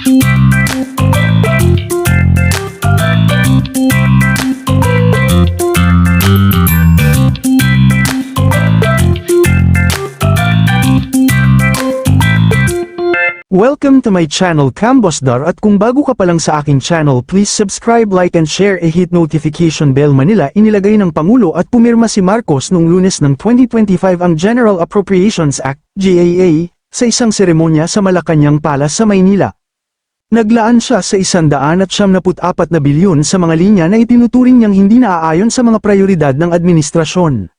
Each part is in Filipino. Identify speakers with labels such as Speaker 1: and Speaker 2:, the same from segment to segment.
Speaker 1: Welcome to my channel Cambosdar at kung bago ka pa lang sa aking channel please subscribe like and share e hit notification bell Manila inilagay ng Pangulo at pumirma si Marcos noong lunes ng 2025 ang General Appropriations Act, GAA, sa isang seremonya sa Malacanang Palace sa Maynila. Naglaan siya sa 174 na bilyon sa mga linya na itinuturing niyang hindi naaayon sa mga prioridad ng administrasyon.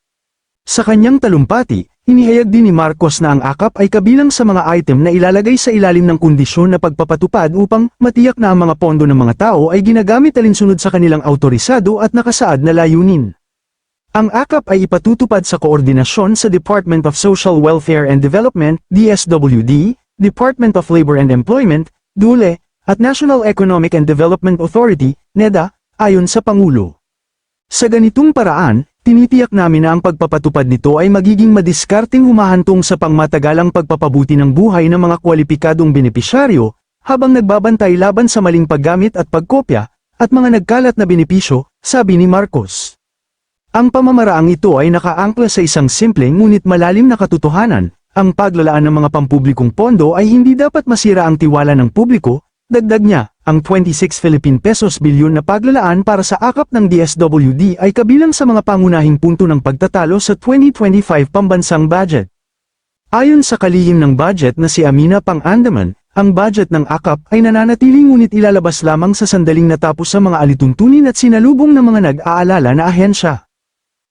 Speaker 1: Sa kanyang talumpati, inihayag din ni Marcos na ang akap ay kabilang sa mga item na ilalagay sa ilalim ng kondisyon na pagpapatupad upang matiyak na ang mga pondo ng mga tao ay ginagamit alinsunod sa kanilang autorisado at nakasaad na layunin. Ang akap ay ipatutupad sa koordinasyon sa Department of Social Welfare and Development, DSWD, Department of Labor and Employment, DULE, at National Economic and Development Authority, NEDA, ayon sa Pangulo. Sa ganitong paraan, tinitiyak namin na ang pagpapatupad nito ay magiging madiskarteng humahantong sa pangmatagalang pagpapabuti ng buhay ng mga kwalipikadong benepisyaryo, habang nagbabantay laban sa maling paggamit at pagkopya, at mga nagkalat na benepisyo, sabi ni Marcos. Ang pamamaraang ito ay nakaangkla sa isang simple ngunit malalim na katotohanan, ang paglalaan ng mga pampublikong pondo ay hindi dapat masira ang tiwala ng publiko, dagdag niya, ang 26 Philippine pesos bilyon na paglalaan para sa akap ng DSWD ay kabilang sa mga pangunahing punto ng pagtatalo sa 2025 pambansang budget. Ayon sa kalihim ng budget na si Amina Pang-Andaman, ang budget ng akap ay nananatili ngunit ilalabas lamang sa sandaling natapos sa mga alituntunin at sinalubong ng mga nag-aalala na ahensya.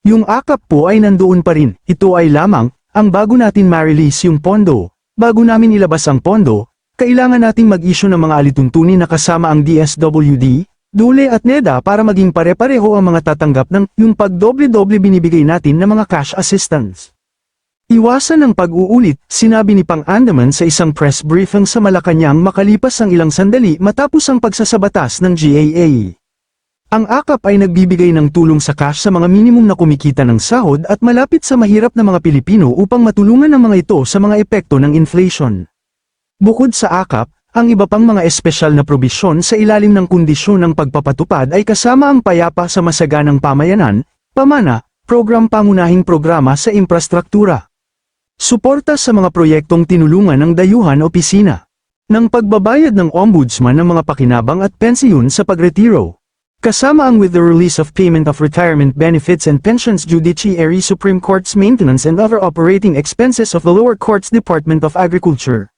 Speaker 1: Yung akap po ay nandoon pa rin, ito ay lamang, ang bago natin ma-release yung pondo. Bago namin ilabas ang pondo, kailangan nating mag-issue ng mga alituntunin na kasama ang DSWD, DULE at NEDA para maging pare-pareho ang mga tatanggap ng yung pagdoble-doble binibigay natin ng mga cash assistance. Iwasan ang pag-uulit, sinabi ni Pang-Andaman sa isang press briefing sa Malacanang makalipas ang ilang sandali matapos ang pagsasabatas ng GAA. Ang AKAP ay nagbibigay ng tulong sa cash sa mga minimum na kumikita ng sahod at malapit sa mahirap na mga Pilipino upang matulungan ang mga ito sa mga epekto ng inflation. Bukod sa AKAP, ang iba pang mga espesyal na probisyon sa ilalim ng kondisyon ng pagpapatupad ay kasama ang payapa sa masaganang pamayanan, pamana, program pangunahing programa sa infrastruktura. Suporta sa mga proyektong tinulungan ng dayuhan opisina. Ng pagbabayad ng ombudsman ng mga pakinabang at pensiyon sa pagretiro. Kasama ang with the release of payment of retirement benefits and pensions Judiciary Supreme Court's maintenance and other operating expenses of the lower courts Department of Agriculture.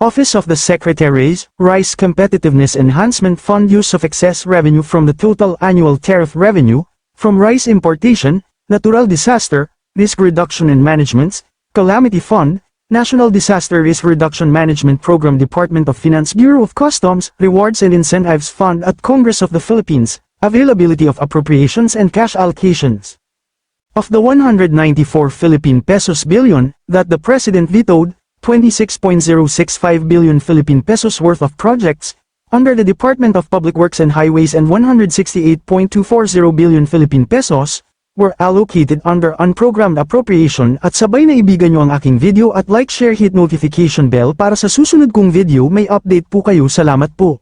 Speaker 1: Office of the Secretaries, Rice Competitiveness Enhancement Fund Use of excess revenue from the total annual tariff revenue, from rice importation, natural disaster, risk reduction and management, Calamity Fund, National Disaster Risk Reduction Management Program Department of Finance Bureau of Customs, Rewards and Incentives Fund at Congress of the Philippines, Availability of Appropriations and Cash Allocations. Of the 194 Philippine pesos billion that the President vetoed, 26.065 billion Philippine pesos worth of projects, under the Department of Public Works and Highways and 168.240 billion Philippine pesos, were allocated under unprogrammed appropriation at sabay na ibigan nyo ang aking video at like share hit notification bell para sa susunod kong video may update po kayo salamat po.